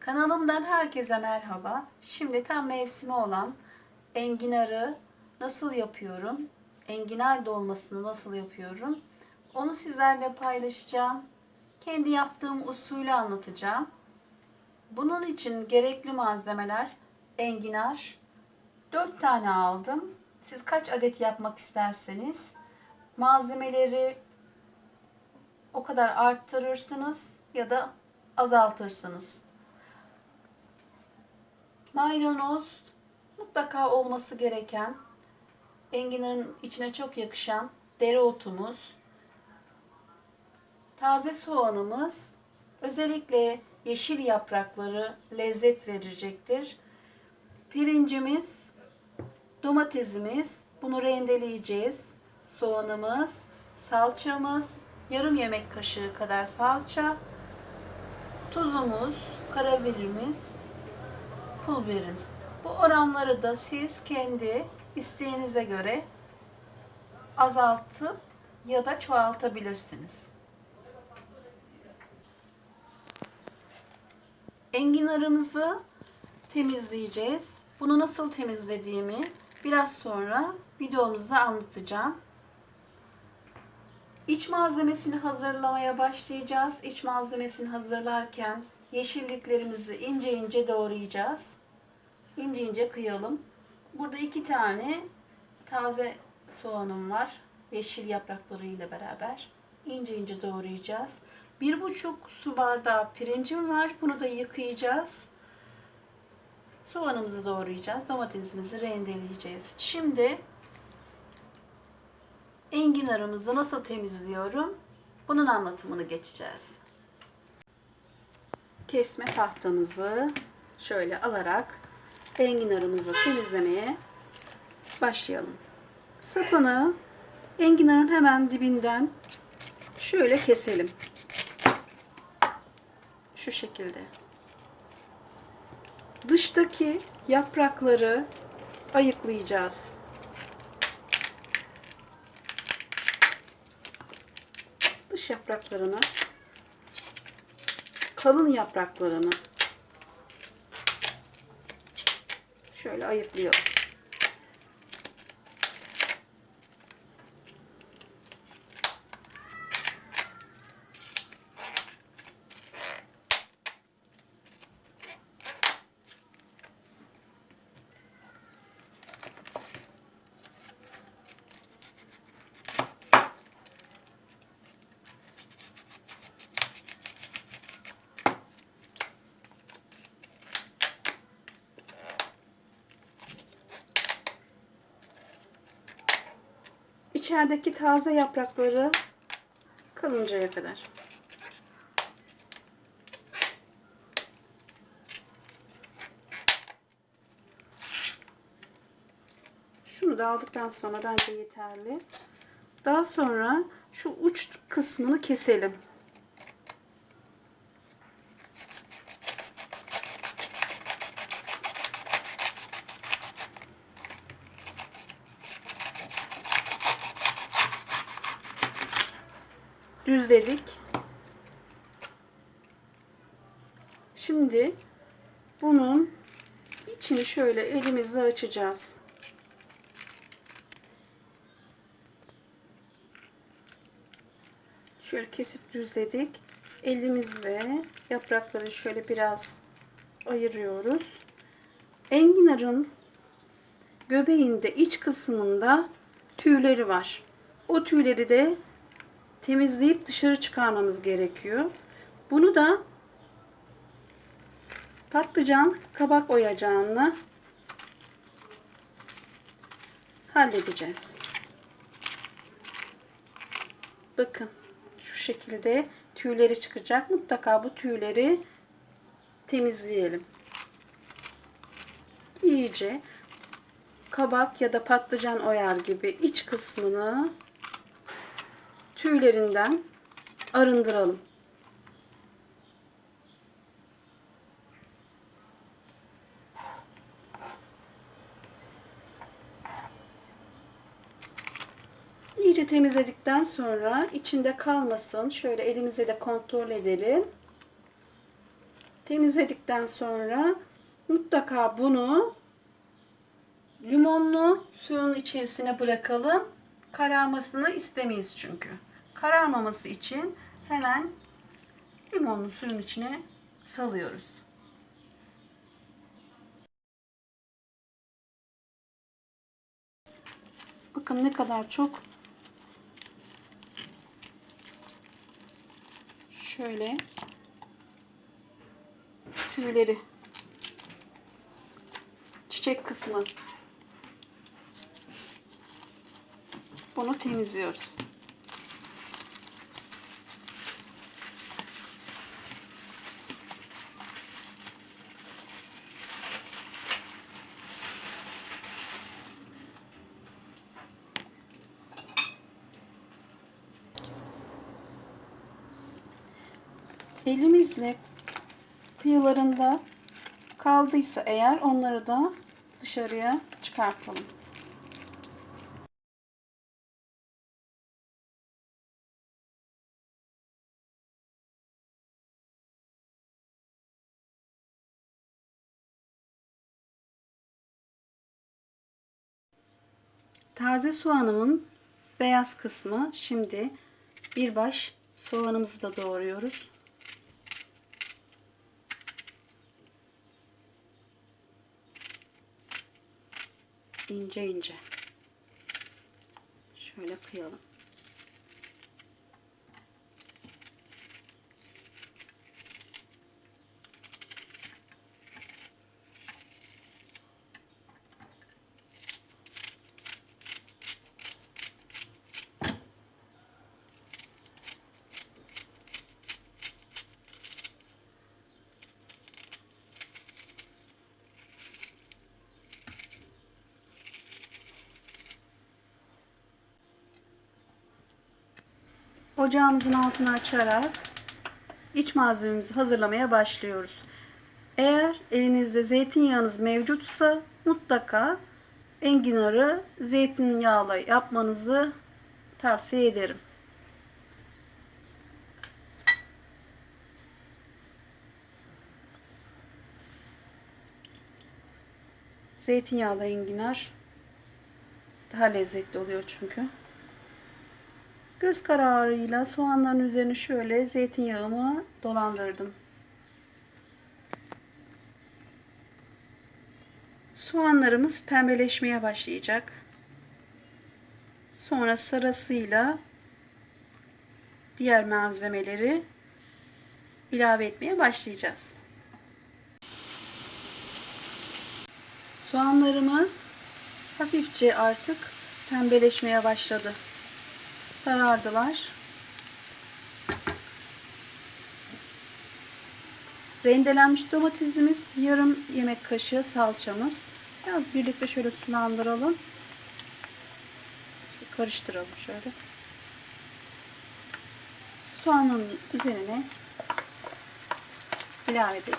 Kanalımdan herkese merhaba. Şimdi tam mevsimi olan enginarı nasıl yapıyorum? Enginar dolmasını nasıl yapıyorum? Onu sizlerle paylaşacağım. Kendi yaptığım usulü anlatacağım. Bunun için gerekli malzemeler enginar. 4 tane aldım. Siz kaç adet yapmak isterseniz malzemeleri o kadar arttırırsınız ya da azaltırsınız. Maydanoz mutlaka olması gereken enginarın içine çok yakışan dereotumuz, taze soğanımız, özellikle yeşil yaprakları lezzet verecektir. Pirincimiz, domatesimiz, bunu rendeleyeceğiz. Soğanımız, salçamız, yarım yemek kaşığı kadar salça, tuzumuz, karabiberimiz, pul biberimiz. Bu oranları da siz kendi isteğinize göre azaltıp ya da çoğaltabilirsiniz. Enginarımızı temizleyeceğiz. Bunu nasıl temizlediğimi biraz sonra videomuzda anlatacağım. İç malzemesini hazırlamaya başlayacağız. İç malzemesini hazırlarken yeşilliklerimizi ince ince doğrayacağız. İnce ince kıyalım. Burada iki tane taze soğanım var. Yeşil yapraklarıyla beraber. İnce ince doğrayacağız. Bir buçuk su bardağı pirincim var. Bunu da yıkayacağız. Soğanımızı doğrayacağız. Domatesimizi rendeleyeceğiz. Şimdi enginarımızı nasıl temizliyorum? Bunun anlatımını geçeceğiz. Kesme tahtamızı şöyle alarak enginarımızı temizlemeye başlayalım. Sapını enginarın hemen dibinden şöyle keselim. Şu şekilde. Dıştaki yaprakları ayıklayacağız. Dış yapraklarını kalın yapraklarını şöyle ayıklayalım. İçerideki taze yaprakları kalıncaya kadar. Şunu da aldıktan sonra bence yeterli. Daha sonra şu uç kısmını keselim. Düzledik. Şimdi bunun içini şöyle elimizle açacağız. Şöyle kesip düzledik. Elimizle yaprakları şöyle biraz ayırıyoruz. Enginarın göbeğinde iç kısmında tüyleri var. O tüyleri de temizleyip dışarı çıkarmamız gerekiyor. Bunu da patlıcan kabak oyacağını halledeceğiz. Bakın şu şekilde tüyleri çıkacak. Mutlaka bu tüyleri temizleyelim. İyice kabak ya da patlıcan oyar gibi iç kısmını tüylerinden arındıralım. İyice temizledikten sonra içinde kalmasın. Şöyle elimize de kontrol edelim. Temizledikten sonra mutlaka bunu limonlu suyun içerisine bırakalım. Kararmasını istemeyiz çünkü. Kararmaması için hemen limonlu suyun içine salıyoruz. Bakın ne kadar çok şöyle tüyleri çiçek kısmı bunu temizliyoruz. Elimizle kıyılarında kaldıysa eğer onları da dışarıya çıkartalım. Taze soğanımın beyaz kısmı şimdi bir baş soğanımızı da doğruyoruz. İnce ince şöyle kıyalım. Ocağımızın altını açarak iç malzememizi hazırlamaya başlıyoruz. Eğer elinizde zeytinyağınız mevcutsa mutlaka enginarı zeytinyağla yapmanızı tavsiye ederim. Zeytinyağlı enginar daha lezzetli oluyor çünkü. Göz kararıyla soğanların üzerine şöyle zeytinyağımı dolandırdım. Soğanlarımız pembeleşmeye başlayacak. Sonra sırasıyla diğer malzemeleri ilave etmeye başlayacağız. Soğanlarımız hafifçe artık pembeleşmeye başladı sarardılar. Rendelenmiş domatesimiz, yarım yemek kaşığı salçamız. Biraz birlikte şöyle sulandıralım. Karıştıralım şöyle. Soğanın üzerine ilave edelim.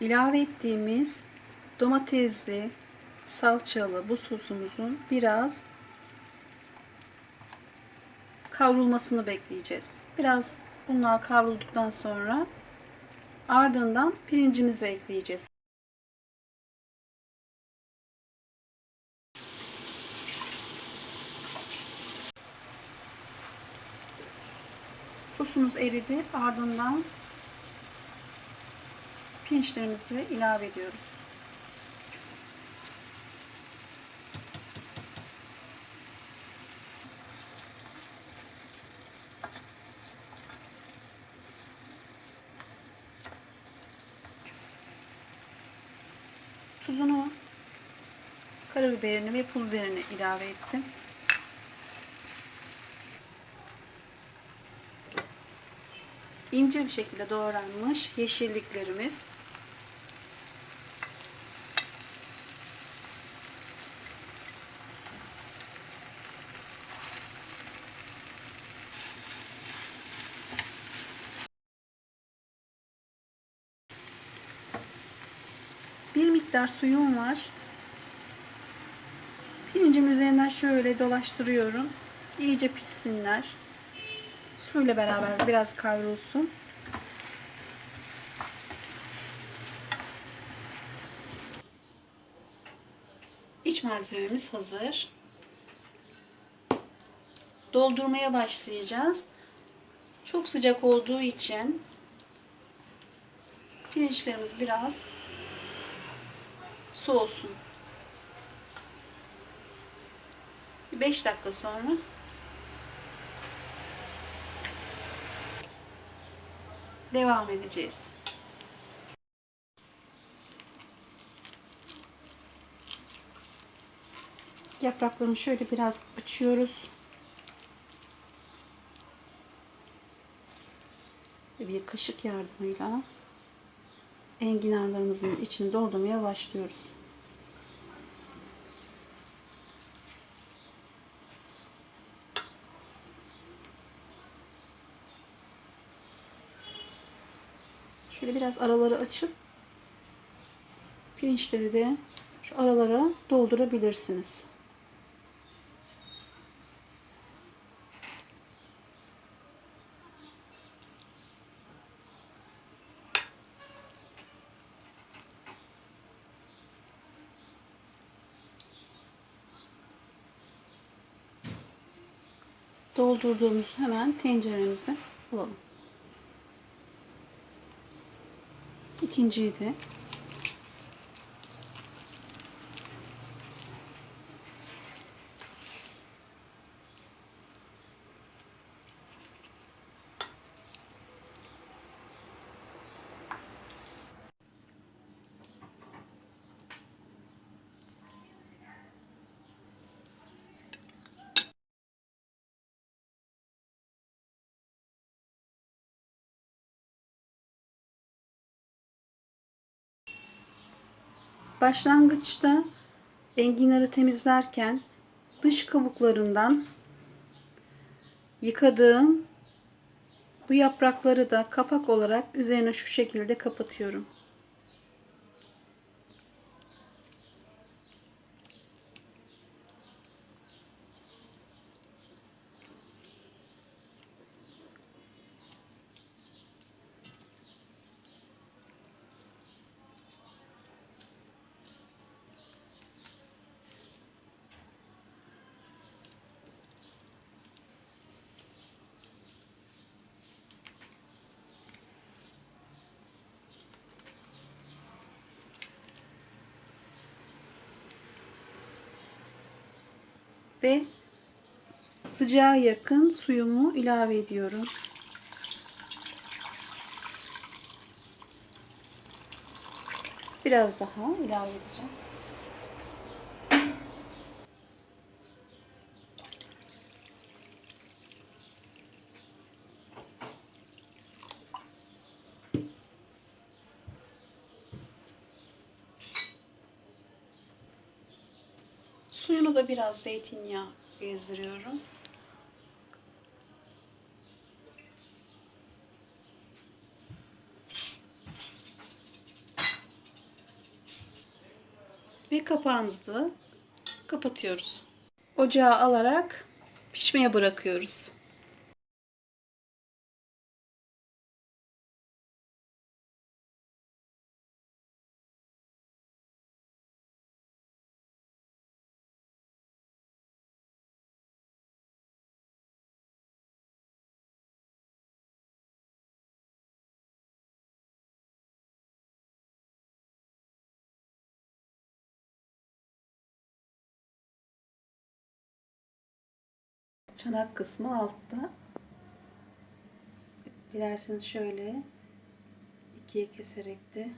İlave ettiğimiz domatesli, salçalı bu sosumuzun biraz kavrulmasını bekleyeceğiz. Biraz bunlar kavrulduktan sonra ardından pirincimizi ekleyeceğiz. Sosumuz eridi. Ardından pirinçlerimizi ilave ediyoruz. Tuzunu, karabiberini ve pul biberini ilave ettim. ince bir şekilde doğranmış yeşilliklerimiz. Miktar suyum var. Pirincin üzerinden şöyle dolaştırıyorum. İyice pişsinler. Suyla beraber biraz kavrulsun. İç malzememiz hazır. Doldurmaya başlayacağız. Çok sıcak olduğu için pirinçlerimiz biraz soğusun. 5 dakika sonra devam edeceğiz. Yapraklarını şöyle biraz açıyoruz. Bir kaşık yardımıyla enginarlarımızın içini doldurmaya başlıyoruz. Şöyle biraz araları açıp pirinçleri de şu aralara doldurabilirsiniz. Doldurduğumuz hemen tenceremizi alalım. İkinciyi Başlangıçta enginarı temizlerken dış kabuklarından yıkadığım bu yaprakları da kapak olarak üzerine şu şekilde kapatıyorum. Ve sıcağa yakın suyumu ilave ediyorum. Biraz daha ilave edeceğim. Suyunu da biraz zeytinyağı gezdiriyorum. Ve kapağımızı da kapatıyoruz. Ocağa alarak pişmeye bırakıyoruz. Çanak kısmı altta. Dilerseniz şöyle ikiye keserek de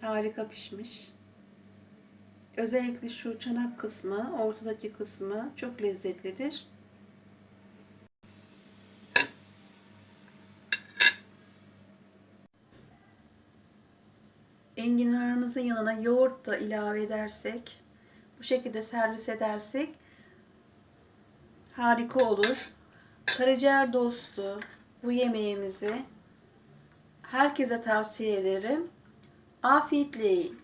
harika pişmiş. Özellikle şu çanak kısmı, ortadaki kısmı çok lezzetlidir. Enginarımızın yanına yoğurt da ilave edersek, bu şekilde servis edersek Harika olur. Karaciğer dostu bu yemeğimizi herkese tavsiye ederim. Afiyetle yiyin.